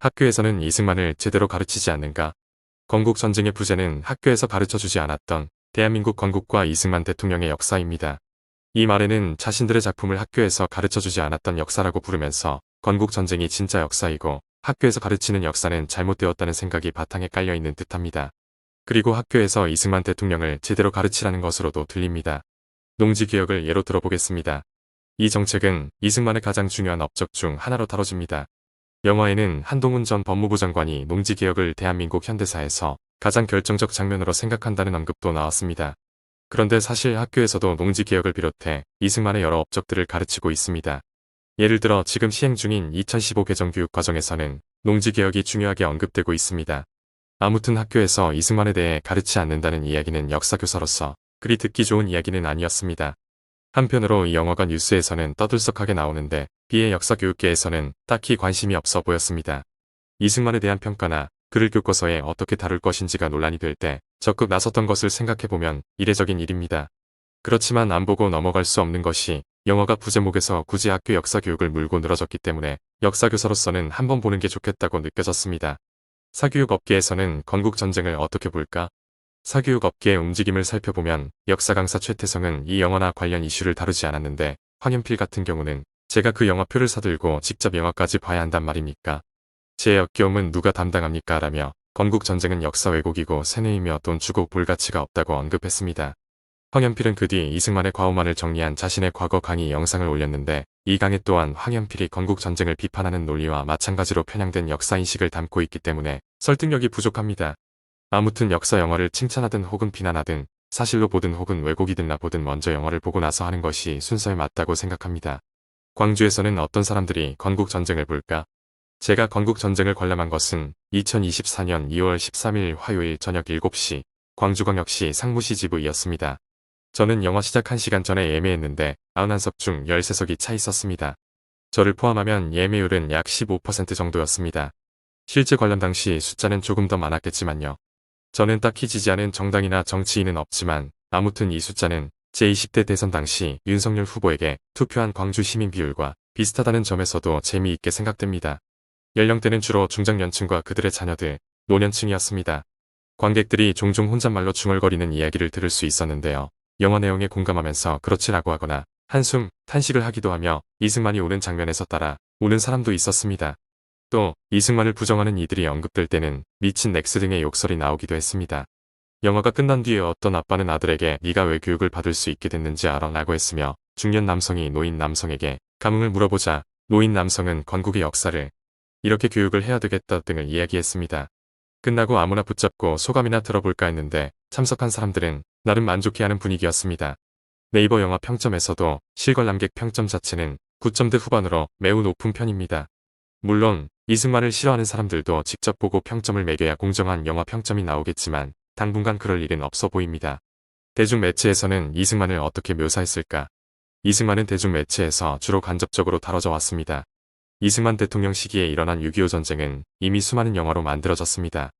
학교에서는 이승만을 제대로 가르치지 않는가? 건국전쟁의 부재는 학교에서 가르쳐주지 않았던 대한민국 건국과 이승만 대통령의 역사입니다. 이 말에는 자신들의 작품을 학교에서 가르쳐주지 않았던 역사라고 부르면서 건국전쟁이 진짜 역사이고 학교에서 가르치는 역사는 잘못되었다는 생각이 바탕에 깔려있는 듯합니다. 그리고 학교에서 이승만 대통령을 제대로 가르치라는 것으로도 들립니다. 농지개혁을 예로 들어보겠습니다. 이 정책은 이승만의 가장 중요한 업적 중 하나로 다뤄집니다. 영화에는 한동훈 전 법무부 장관이 농지개혁을 대한민국 현대사에서 가장 결정적 장면으로 생각한다는 언급도 나왔습니다. 그런데 사실 학교에서도 농지개혁을 비롯해 이승만의 여러 업적들을 가르치고 있습니다. 예를 들어 지금 시행 중인 2015 개정 교육 과정에서는 농지개혁이 중요하게 언급되고 있습니다. 아무튼 학교에서 이승만에 대해 가르치 않는다는 이야기는 역사교사로서 그리 듣기 좋은 이야기는 아니었습니다. 한편으로 이 영화가 뉴스에서는 떠들썩하게 나오는데 비해 역사교육계에서는 딱히 관심이 없어 보였습니다. 이승만에 대한 평가나 그를 교과서에 어떻게 다룰 것인지가 논란이 될 때 적극 나섰던 것을 생각해보면 이례적인 일입니다. 그렇지만 안 보고 넘어갈 수 없는 것이 영화가 부제목에서 굳이 학교 역사 교육을 물고 늘어졌기 때문에 역사교사로서는 한번 보는 게 좋겠다고 느껴졌습니다. 사교육 업계에서는 건국 전쟁을 어떻게 볼까? 사교육 업계의 움직임을 살펴보면 역사 강사 최태성은 이 영화나 관련 이슈를 다루지 않았는데 황현필 같은 경우는 제가 그 영화표를 사들고 직접 영화까지 봐야 한단 말입니까? 제 역겨움은 누가 담당합니까? 라며 건국전쟁은 역사 왜곡이고 세뇌이며 돈 주고 볼 가치가 없다고 언급했습니다. 황현필은 그 뒤 이승만의 과오만을 정리한 자신의 과거 강의 영상을 올렸는데 이 강의 또한 황현필이 건국전쟁을 비판하는 논리와 마찬가지로 편향된 역사인식을 담고 있기 때문에 설득력이 부족합니다. 아무튼 역사 영화를 칭찬하든 혹은 비난하든 사실로 보든 혹은 왜곡이든 나보든 먼저 영화를 보고 나서 하는 것이 순서에 맞다고 생각합니다. 광주에서는 어떤 사람들이 건국전쟁을 볼까? 제가 건국전쟁을 관람한 것은 2024년 2월 13일 화요일 저녁 7시 광주광역시 상무시 지부이었습니다. 저는 영화 시작 1시간 전에 예매했는데 91석 중 13석이 차 있었습니다. 저를 포함하면 예매율은 약 15% 정도였습니다. 실제 관람 당시 숫자는 조금 더 많았겠지만요. 저는 딱히 지지 하는 정당이나 정치인은 없지만 아무튼 이 숫자는 제20대 대선 당시 윤석열 후보에게 투표한 광주 시민 비율과 비슷하다는 점에서도 재미있게 생각됩니다. 연령대는 주로 중장년층과 그들의 자녀들, 노년층이었습니다. 관객들이 종종 혼잣말로 중얼거리는 이야기를 들을 수 있었는데요. 영화 내용에 공감하면서 그렇지라고 하거나 한숨, 탄식을 하기도 하며 이승만이 우는 장면에서 따라 우는 사람도 있었습니다. 또 이승만을 부정하는 이들이 언급될 때는 미친 넥스 등의 욕설이 나오기도 했습니다. 영화가 끝난 뒤에 어떤 아빠는 아들에게 네가 왜 교육을 받을 수 있게 됐는지 알아 라고 했으며 중년 남성이 노인 남성에게 감흥을 물어보자 노인 남성은 건국의 역사를 이렇게 교육을 해야 되겠다 등을 이야기했습니다. 끝나고 아무나 붙잡고 소감이나 들어볼까 했는데 참석한 사람들은 나름 만족해하는 분위기였습니다. 네이버 영화 평점에서도 실걸남객 평점 자체는 9점대 후반으로 매우 높은 편입니다. 물론 이승만을 싫어하는 사람들도 직접 보고 평점을 매겨야 공정한 영화 평점이 나오겠지만 당분간 그럴 일은 없어 보입니다. 대중매체에서는 이승만을 어떻게 묘사했을까? 이승만은 대중매체에서 주로 간접적으로 다뤄져 왔습니다. 이승만 대통령 시기에 일어난 6.25 전쟁은 이미 수많은 영화로 만들어졌습니다.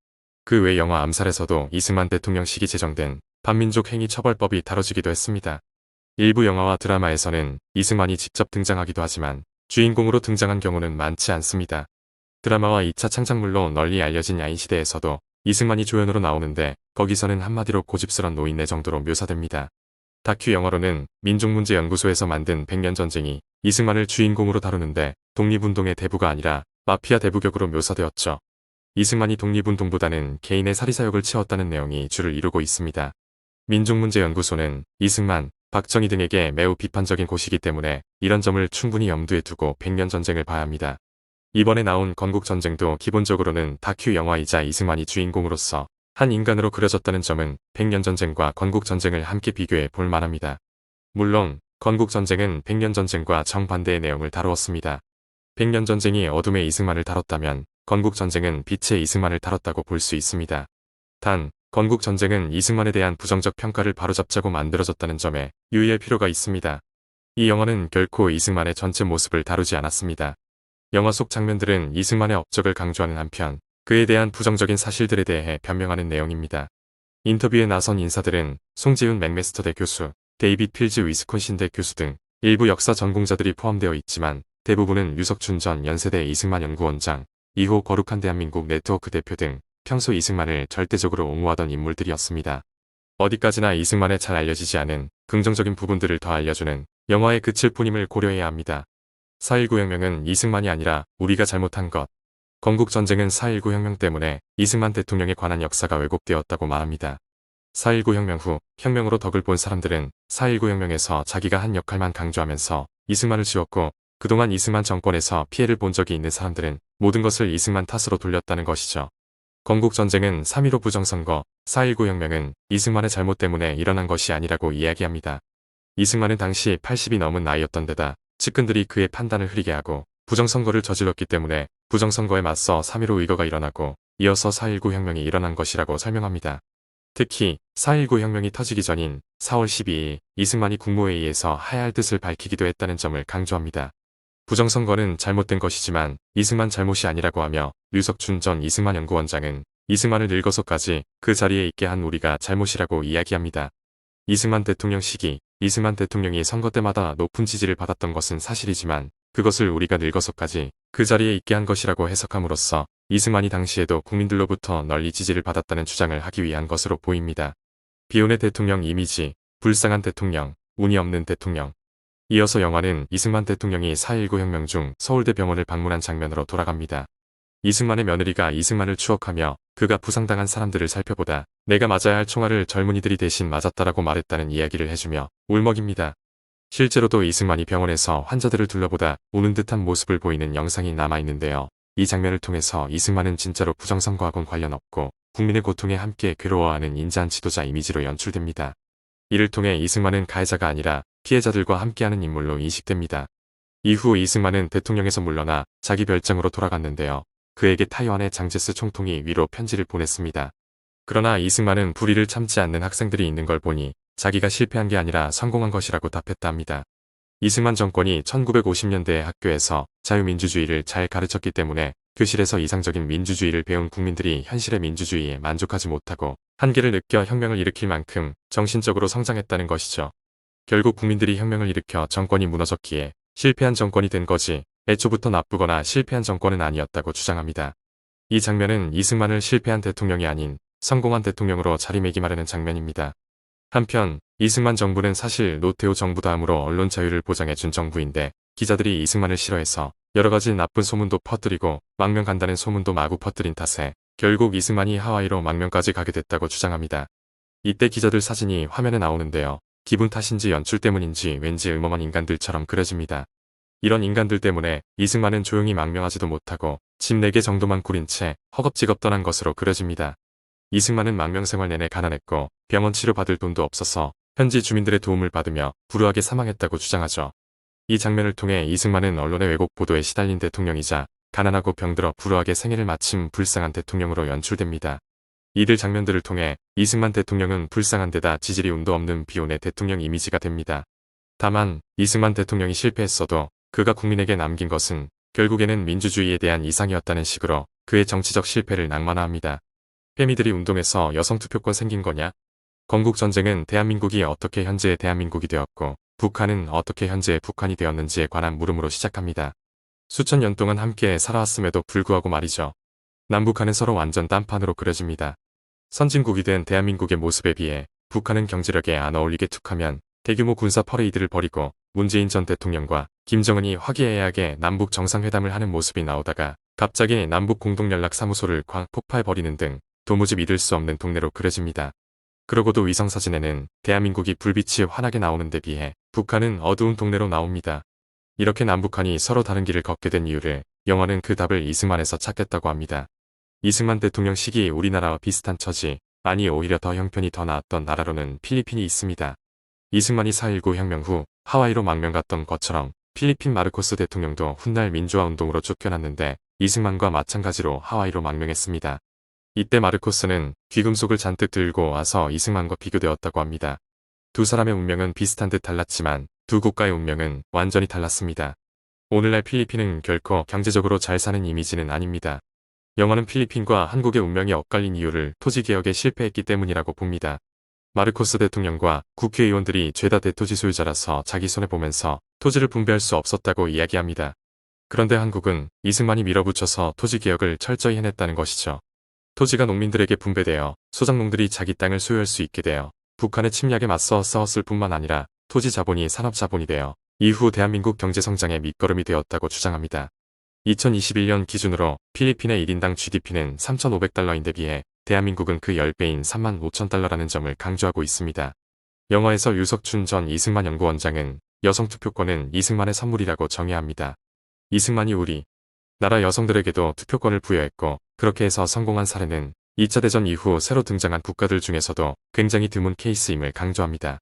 그 외 영화 암살에서도 이승만 대통령 시기 제정된 반민족 행위 처벌법이 다뤄지기도 했습니다. 일부 영화와 드라마에서는 이승만이 직접 등장하기도 하지만 주인공으로 등장한 경우는 많지 않습니다. 드라마와 2차 창작물로 널리 알려진 야인시대에서도 이승만이 조연으로 나오는데 거기서는 한마디로 고집스런 노인네 정도로 묘사됩니다. 다큐 영화로는 민족문제연구소에서 만든 백년 전쟁이 이승만을 주인공으로 다루는데 독립운동의 대부가 아니라 마피아 대부격으로 묘사되었죠. 이승만이 독립운동보다는 개인의 사리사욕을 채웠다는 내용이 주를 이루고 있습니다. 민족문제연구소는 이승만, 박정희 등에게 매우 비판적인 곳이기 때문에 이런 점을 충분히 염두에 두고 백년 전쟁을 봐야 합니다. 이번에 나온 건국전쟁도 기본적으로는 다큐 영화이자 이승만이 주인공으로서 한 인간으로 그려졌다는 점은 백년전쟁과 건국전쟁을 함께 비교해 볼 만합니다. 물론 건국전쟁은 백년전쟁과 정반대의 내용을 다루었습니다. 백년전쟁이 어둠의 이승만을 다뤘다면 건국전쟁은 빛의 이승만을 다뤘다고 볼 수 있습니다. 단 건국전쟁은 이승만에 대한 부정적 평가를 바로잡자고 만들어졌다는 점에 유의할 필요가 있습니다. 이 영화는 결코 이승만의 전체 모습을 다루지 않았습니다. 영화 속 장면들은 이승만의 업적을 강조하는 한편 그에 대한 부정적인 사실들에 대해 변명하는 내용입니다. 인터뷰에 나선 인사들은 송재훈 맥메스터대 교수, 데이빗 필즈 위스콘신대 교수 등 일부 역사 전공자들이 포함되어 있지만 대부분은 유석춘 전 연세대 이승만 연구원장, 이후 거룩한 대한민국 네트워크 대표 등 평소 이승만을 절대적으로 옹호하던 인물들이었습니다. 어디까지나 이승만에 잘 알려지지 않은 긍정적인 부분들을 더 알려주는 영화에 그칠 뿐임을 고려해야 합니다. 4.19 혁명은 이승만이 아니라 우리가 잘못한 것. 건국전쟁은 4.19 혁명 때문에 이승만 대통령에 관한 역사가 왜곡되었다고 말합니다. 4.19 혁명 후 혁명으로 덕을 본 사람들은 4.19 혁명에서 자기가 한 역할만 강조하면서 이승만을 지웠고 그동안 이승만 정권에서 피해를 본 적이 있는 사람들은 모든 것을 이승만 탓으로 돌렸다는 것이죠. 건국전쟁은 3.15 부정선거, 4.19 혁명은 이승만의 잘못 때문에 일어난 것이 아니라고 이야기합니다. 이승만은 당시 80이 넘은 나이였던 데다 측근들이 그의 판단을 흐리게 하고 부정선거를 저질렀기 때문에 부정선거에 맞서 3.15 의거가 일어나고 이어서 4.19 혁명이 일어난 것이라고 설명합니다. 특히 4.19 혁명이 터지기 전인 4월 12일 이승만이 국무회의에서 하야할 뜻을 밝히기도 했다는 점을 강조합니다. 부정선거는 잘못된 것이지만 이승만 잘못이 아니라고 하며 류석춘 전 이승만 연구원장은 이승만을 늙어서까지 그 자리에 있게 한 우리가 잘못이라고 이야기합니다. 이승만 대통령 시기, 이승만 대통령이 선거 때마다 높은 지지를 받았던 것은 사실이지만 그것을 우리가 늙어서까지 그 자리에 있게 한 것이라고 해석함으로써 이승만이 당시에도 국민들로부터 널리 지지를 받았다는 주장을 하기 위한 것으로 보입니다. 비운의 대통령 이미지, 불쌍한 대통령, 운이 없는 대통령, 이어서 영화는 이승만 대통령이 4.19 혁명 중 서울대 병원을 방문한 장면으로 돌아갑니다. 이승만의 며느리가 이승만을 추억하며 그가 부상당한 사람들을 살펴보다 내가 맞아야 할 총알을 젊은이들이 대신 맞았다라고 말했다는 이야기를 해주며 울먹입니다. 실제로도 이승만이 병원에서 환자들을 둘러보다 우는 듯한 모습을 보이는 영상이 남아있는데요. 이 장면을 통해서 이승만은 진짜로 부정선거하고는 관련 없고 국민의 고통에 함께 괴로워하는 인자한 지도자 이미지로 연출됩니다. 이를 통해 이승만은 가해자가 아니라 피해자들과 함께하는 인물로 인식됩니다. 이후 이승만은 대통령에서 물러나 자기 별장으로 돌아갔는데요. 그에게 타이완의 장제스 총통이 위로 편지를 보냈습니다. 그러나 이승만은 불의를 참지 않는 학생들이 있는 걸 보니 자기가 실패한 게 아니라 성공한 것이라고 답했다 합니다. 이승만 정권이 1950년대에 학교에서 자유민주주의를 잘 가르쳤기 때문에 교실에서 이상적인 민주주의를 배운 국민들이 현실의 민주주의에 만족하지 못하고 한계를 느껴 혁명을 일으킬 만큼 정신적으로 성장했다는 것이죠. 결국 국민들이 혁명을 일으켜 정권이 무너졌기에 실패한 정권이 된 거지 애초부터 나쁘거나 실패한 정권은 아니었다고 주장합니다. 이 장면은 이승만을 실패한 대통령이 아닌 성공한 대통령으로 자리매김하려는 장면입니다. 한편 이승만 정부는 사실 노태우 정부 다음으로 언론 자유를 보장해준 정부인데 기자들이 이승만을 싫어해서 여러가지 나쁜 소문도 퍼뜨리고 망명 간다는 소문도 마구 퍼뜨린 탓에 결국 이승만이 하와이로 망명까지 가게 됐다고 주장합니다. 이때 기자들 사진이 화면에 나오는데요. 기분 탓인지 연출 때문인지 왠지 음험한 인간들처럼 그려집니다. 이런 인간들 때문에 이승만은 조용히 망명하지도 못하고 집 4개 정도만 꾸린 채 허겁지겁 떠난 것으로 그려집니다. 이승만은 망명 생활 내내 가난했고 병원 치료 받을 돈도 없어서 현지 주민들의 도움을 받으며 불우하게 사망했다고 주장하죠. 이 장면을 통해 이승만은 언론의 왜곡 보도에 시달린 대통령이자 가난하고 병들어 불우하게 생애를 마친 불쌍한 대통령으로 연출됩니다. 이들 장면들을 통해 이승만 대통령은 불쌍한 데다 운도 없는 비혼의 대통령 이미지가 됩니다. 다만 이승만 대통령이 실패했어도 그가 국민에게 남긴 것은 결국에는 민주주의에 대한 이상이었다는 식으로 그의 정치적 실패를 낭만화합니다. 페미들이 운동해서 여성 투표권 생긴 거냐? 건국전쟁은 대한민국이 어떻게 현재의 대한민국이 되었고 북한은 어떻게 현재의 북한이 되었는지에 관한 물음으로 시작합니다. 수천 년 동안 함께 살아왔음에도 불구하고 말이죠. 남북한은 서로 완전 딴판으로 그려집니다. 선진국이 된 대한민국의 모습에 비해 북한은 경제력에 안 어울리게 툭하면 대규모 군사 퍼레이드를 벌이고 문재인 전 대통령과 김정은이 화기애애하게 남북 정상회담을 하는 모습이 나오다가 갑자기 남북 공동연락사무소를 광 폭파해버리는 등 도무지 믿을 수 없는 동네로 그려집니다. 그러고도 위성사진에는 대한민국이 불빛이 환하게 나오는 데 비해 북한은 어두운 동네로 나옵니다. 이렇게 남북한이 서로 다른 길을 걷게 된 이유를 영화는 그 답을 이승만에서 찾겠다고 합니다. 이승만 대통령 시기 우리나라와 비슷한 처지, 아니 오히려 더 형편이 더 나았던 나라로는 필리핀이 있습니다. 이승만이 4.19 혁명 후 하와이로 망명 갔던 것처럼 필리핀 마르코스 대통령도 훗날 민주화 운동으로 쫓겨났는데 이승만과 마찬가지로 하와이로 망명했습니다. 이때 마르코스는 귀금속을 잔뜩 들고 와서 이승만과 비교되었다고 합니다. 두 사람의 운명은 비슷한 듯 달랐지만 두 국가의 운명은 완전히 달랐습니다. 오늘날 필리핀은 결코 경제적으로 잘 사는 이미지는 아닙니다. 영화는 필리핀과 한국의 운명이 엇갈린 이유를 토지개혁에 실패했기 때문이라고 봅니다. 마르코스 대통령과 국회의원들이 죄다 대토지 소유자라서 자기 손에 보면서 토지를 분배할 수 없었다고 이야기합니다. 그런데 한국은 이승만이 밀어붙여서 토지 개혁을 철저히 해냈다는 것이죠. 토지가 농민들에게 분배되어 소작농들이 자기 땅을 소유할 수 있게 되어 북한의 침략에 맞서 싸웠을 뿐만 아니라 토지 자본이 산업 자본이 되어 이후 대한민국 경제 성장의 밑거름이 되었다고 주장합니다. 2021년 기준으로 필리핀의 1인당 GDP는 3,500달러인데 비해 대한민국은 그 10배인 3만 5천 달러라는 점을 강조하고 있습니다. 영화에서 유석춘 전 이승만 연구원장은 여성 투표권은 이승만의 선물이라고 정의합니다. 이승만이 우리 나라 여성들에게도 투표권을 부여했고 그렇게 해서 성공한 사례는 2차 대전 이후 새로 등장한 국가들 중에서도 굉장히 드문 케이스임을 강조합니다.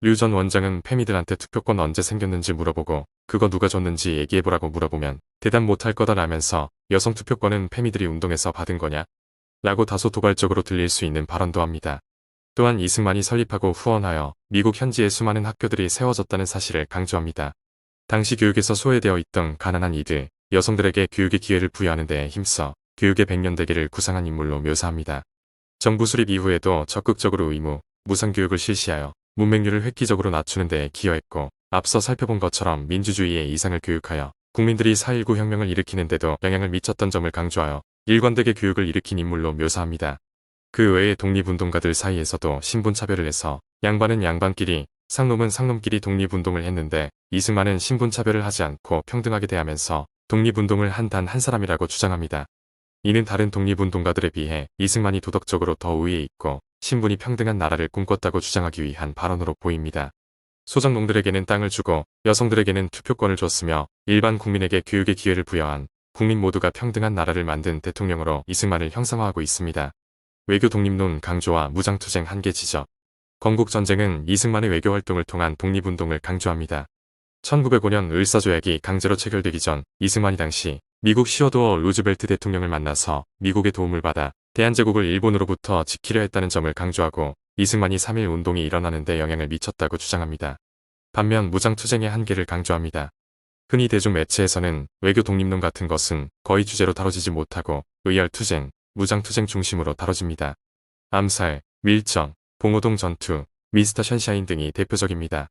류 전 원장은 페미들한테 투표권 언제 생겼는지 물어보고 그거 누가 줬는지 얘기해보라고 물어보면 대답 못할 거다라면서 여성 투표권은 페미들이 운동해서 받은 거냐? 라고 다소 도발적으로 들릴 수 있는 발언도 합니다. 또한 이승만이 설립하고 후원하여 미국 현지의 수많은 학교들이 세워졌다는 사실을 강조합니다. 당시 교육에서 소외되어 있던 가난한 이들, 여성들에게 교육의 기회를 부여하는 데 힘써 교육의 백년대계를 구상한 인물로 묘사합니다. 정부 수립 이후에도 적극적으로 의무, 무상교육을 실시하여 문맹률을 획기적으로 낮추는 데 기여했고 앞서 살펴본 것처럼 민주주의의 이상을 교육하여 국민들이 4.19 혁명을 일으키는데도 영향을 미쳤던 점을 강조하여 일관되게 교육을 일으킨 인물로 묘사합니다. 그 외에 독립운동가들 사이에서도 신분차별을 해서 양반은 양반끼리 상놈은 상놈끼리 독립운동을 했는데 이승만은 신분차별을 하지 않고 평등하게 대하면서 독립운동을 한 단한 사람이라고 주장합니다. 이는 다른 독립운동가들에 비해 이승만이 도덕적으로 더 우위에 있고 신분이 평등한 나라를 꿈꿨다고 주장하기 위한 발언으로 보입니다. 소작농들에게는 땅을 주고 여성들에게는 투표권을 줬으며 일반 국민에게 교육의 기회를 부여한 국민 모두가 평등한 나라를 만든 대통령으로 이승만을 형상화하고 있습니다. 외교 독립론 강조와 무장투쟁 한계 지적 건국전쟁은 이승만의 외교활동을 통한 독립운동을 강조합니다. 1905년 을사조약이 강제로 체결되기 전 이승만이 당시 미국 시어도어 루즈벨트 대통령을 만나서 미국의 도움을 받아 대한제국을 일본으로부터 지키려 했다는 점을 강조하고 이승만이 3.1 운동이 일어나는 데 영향을 미쳤다고 주장합니다. 반면 무장투쟁의 한계를 강조합니다. 흔히 대중 매체에서는 외교 독립론 같은 것은 거의 주제로 다뤄지지 못하고 의열투쟁, 무장투쟁 중심으로 다뤄집니다. 암살, 밀정, 봉오동 전투, 미스터 션샤인 등이 대표적입니다.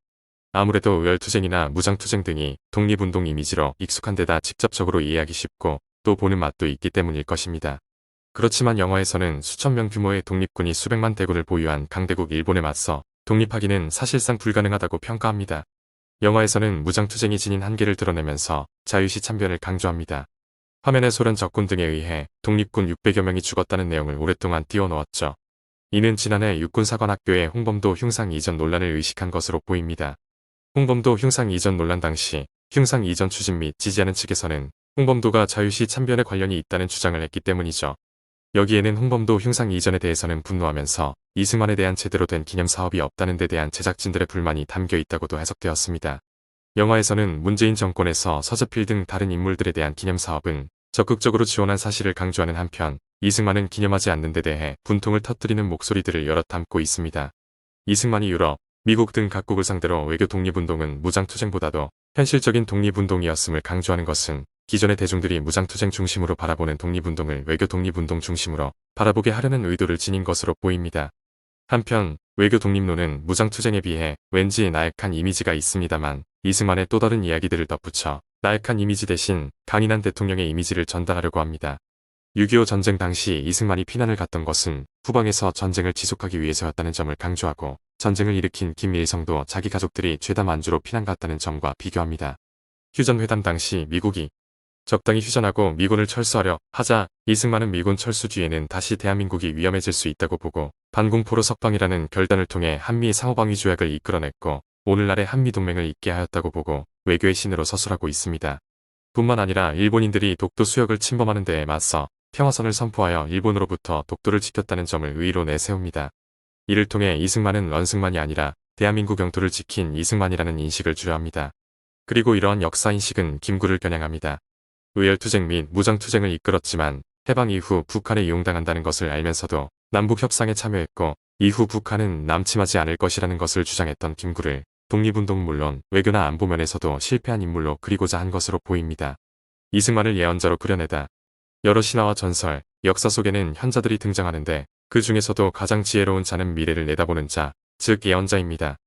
아무래도 의열투쟁이나 무장투쟁 등이 독립운동 이미지로 익숙한 데다 직접적으로 이해하기 쉽고 또 보는 맛도 있기 때문일 것입니다. 그렇지만 영화에서는 수천 명 규모의 독립군이 수백만 대군을 보유한 강대국 일본에 맞서 독립하기는 사실상 불가능하다고 평가합니다. 영화에서는 무장투쟁이 지닌 한계를 드러내면서 자유시 참변을 강조합니다. 화면에 소련 적군 등에 의해 독립군 600여 명이 죽었다는 내용을 오랫동안 띄워놓았죠. 이는 지난해 육군사관학교의 홍범도 흉상 이전 논란을 의식한 것으로 보입니다. 홍범도 흉상 이전 논란 당시 흉상 이전 추진 및 지지하는 측에서는 홍범도가 자유시 참변에 관련이 있다는 주장을 했기 때문이죠. 여기에는 홍범도 흉상 이전에 대해서는 분노하면서 이승만에 대한 제대로 된 기념사업이 없다는 데 대한 제작진들의 불만이 담겨 있다고도 해석되었습니다. 영화에서는 문재인 정권에서 서재필 등 다른 인물들에 대한 기념사업은 적극적으로 지원한 사실을 강조하는 한편 이승만은 기념하지 않는 데 대해 분통을 터뜨리는 목소리들을 여럿 담고 있습니다. 이승만이 유럽, 미국 등 각국을 상대로 외교 독립운동은 무장투쟁보다도 현실적인 독립운동이었음을 강조하는 것은 기존의 대중들이 무장투쟁 중심으로 바라보는 독립운동을 외교 독립운동 중심으로 바라보게 하려는 의도를 지닌 것으로 보입니다. 한편 외교 독립론은 무장투쟁에 비해 왠지 나약한 이미지가 있습니다만 이승만의 또 다른 이야기들을 덧붙여 나약한 이미지 대신 강인한 대통령의 이미지를 전달하려고 합니다. 6.25 전쟁 당시 이승만이 피난을 갔던 것은 후방에서 전쟁을 지속하기 위해서였다는 점을 강조하고 전쟁을 일으킨 김일성도 자기 가족들이 죄다 만주로 피난 갔다는 점과 비교합니다. 휴전회담 당시 미국이 적당히 휴전하고 미군을 철수하려 하자 이승만은 미군 철수 뒤에는 다시 대한민국이 위험해질 수 있다고 보고 반공포로 석방이라는 결단을 통해 한미 상호방위 조약을 이끌어냈고 오늘날의 한미동맹을 잇게 하였다고 보고 외교의 신으로 서술하고 있습니다. 뿐만 아니라 일본인들이 독도 수역을 침범하는 데에 맞서 평화선을 선포하여 일본으로부터 독도를 지켰다는 점을 의의로 내세웁니다. 이를 통해 이승만은 런승만이 아니라 대한민국 영토를 지킨 이승만이라는 인식을 주려합니다. 그리고 이러한 역사인식은 김구를 겨냥합니다. 의열투쟁 및 무장투쟁을 이끌었지만 해방 이후 북한에 이용당한다는 것을 알면서도 남북 협상에 참여했고 이후 북한은 남침하지 않을 것이라는 것을 주장했던 김구를 독립운동 물론 외교나 안보 면에서도 실패한 인물로 그리고자 한 것으로 보입니다. 이승만을 예언자로 그려내다 여러 신화와 전설, 역사 속에는 현자들이 등장하는데 그 중에서도 가장 지혜로운 자는 미래를 내다보는 자, 즉 예언자입니다.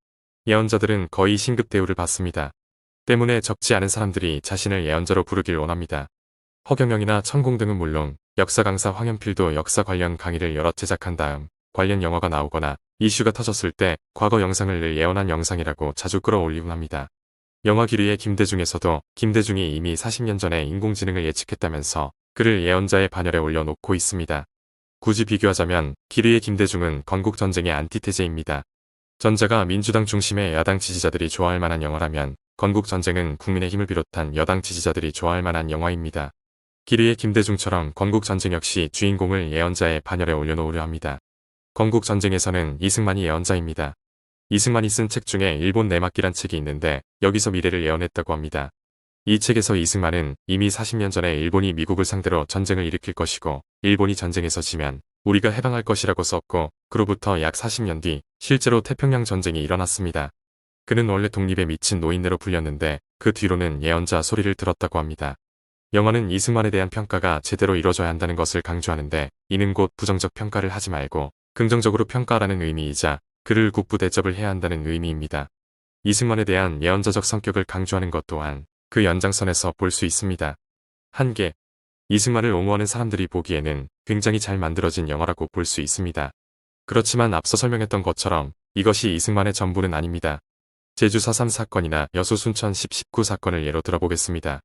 예언자들은 거의 신급 대우를 받습니다. 때문에 적지 않은 사람들이 자신을 예언자로 부르길 원합니다. 허경영이나 천공 등은 물론 역사 강사 황현필도 역사 관련 강의를 여러 제작한 다음 관련 영화가 나오거나 이슈가 터졌을 때 과거 영상을 늘 예언한 영상이라고 자주 끌어올리곤 합니다. 영화 기류의 김대중에서도 김대중이 이미 40년 전에 인공지능을 예측했다면서 그를 예언자의 반열에 올려놓고 있습니다. 굳이 비교하자면 기류의 김대중은 건국전쟁의 안티테제입니다. 전자가 민주당 중심의 야당 지지자들이 좋아할 만한 영화라면 건국전쟁은 국민의힘을 비롯한 여당 지지자들이 좋아할 만한 영화입니다. 기류의 김대중처럼 건국전쟁 역시 주인공을 예언자의 반열에 올려놓으려 합니다. 건국전쟁에서는 이승만이 예언자입니다. 이승만이 쓴 책 중에 일본 내막기란 책이 있는데 여기서 미래를 예언했다고 합니다. 이 책에서 이승만은 이미 40년 전에 일본이 미국을 상대로 전쟁을 일으킬 것이고 일본이 전쟁에서 지면 우리가 해방할 것이라고 썼고 그로부터 약 40년 뒤 실제로 태평양 전쟁이 일어났습니다. 그는 원래 독립에 미친 노인네로 불렸는데 그 뒤로는 예언자 소리를 들었다고 합니다. 영화는 이승만에 대한 평가가 제대로 이뤄져야 한다는 것을 강조하는데 이는 곧 부정적 평가를 하지 말고 긍정적으로 평가라는 의미이자 그를 국부 대접을 해야 한다는 의미입니다. 이승만에 대한 예언자적 성격을 강조하는 것 또한 그 연장선에서 볼 수 있습니다. 한계 이승만을 옹호하는 사람들이 보기에는 굉장히 잘 만들어진 영화라고 볼 수 있습니다. 그렇지만 앞서 설명했던 것처럼 이것이 이승만의 전부는 아닙니다. 제주 4.3 사건이나 여수 순천 10, 19 사건을 예로 들어보겠습니다.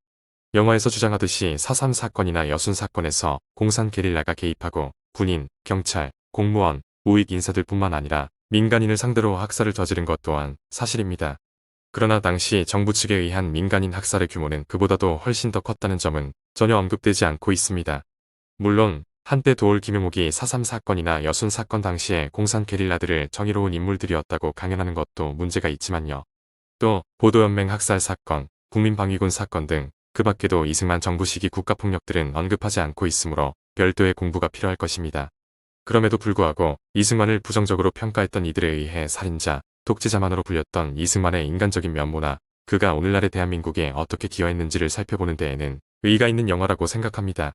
영화에서 주장하듯이 4.3 사건이나 여순 사건에서 공산 게릴라가 개입하고 군인, 경찰, 공무원, 우익 인사들 뿐만 아니라 민간인을 상대로 학살을 저지른 것 또한 사실입니다. 그러나 당시 정부 측에 의한 민간인 학살의 규모는 그보다도 훨씬 더 컸다는 점은 전혀 언급되지 않고 있습니다. 물론 한때 도올 김용옥이 4.3 사건이나 여순 사건 당시에 공산 게릴라들을 정의로운 인물들이었다고 강연하는 것도 문제가 있지만요. 또 보도연맹 학살 사건, 국민방위군 사건 등 그 밖에도 이승만 정부 시기 국가폭력들은 언급하지 않고 있으므로 별도의 공부가 필요할 것입니다. 그럼에도 불구하고 이승만을 부정적으로 평가했던 이들에 의해 살인자, 독재자만으로 불렸던 이승만의 인간적인 면모나 그가 오늘날의 대한민국에 어떻게 기여했는지를 살펴보는 데에는 의의가 있는 영화라고 생각합니다.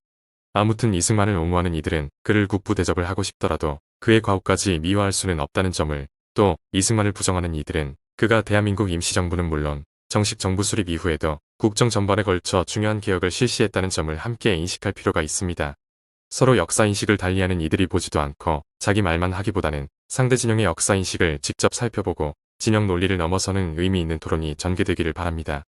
아무튼 이승만을 옹호하는 이들은 그를 국부 대접을 하고 싶더라도 그의 과오까지 미화할 수는 없다는 점을 또 이승만을 부정하는 이들은 그가 대한민국 임시정부는 물론 정식 정부 수립 이후에도 국정 전반에 걸쳐 중요한 개혁을 실시했다는 점을 함께 인식할 필요가 있습니다. 서로 역사인식을 달리하는 이들이 보지도 않고 자기 말만 하기보다는 상대 진영의 역사인식을 직접 살펴보고 진영 논리를 넘어서는 의미 있는 토론이 전개되기를 바랍니다.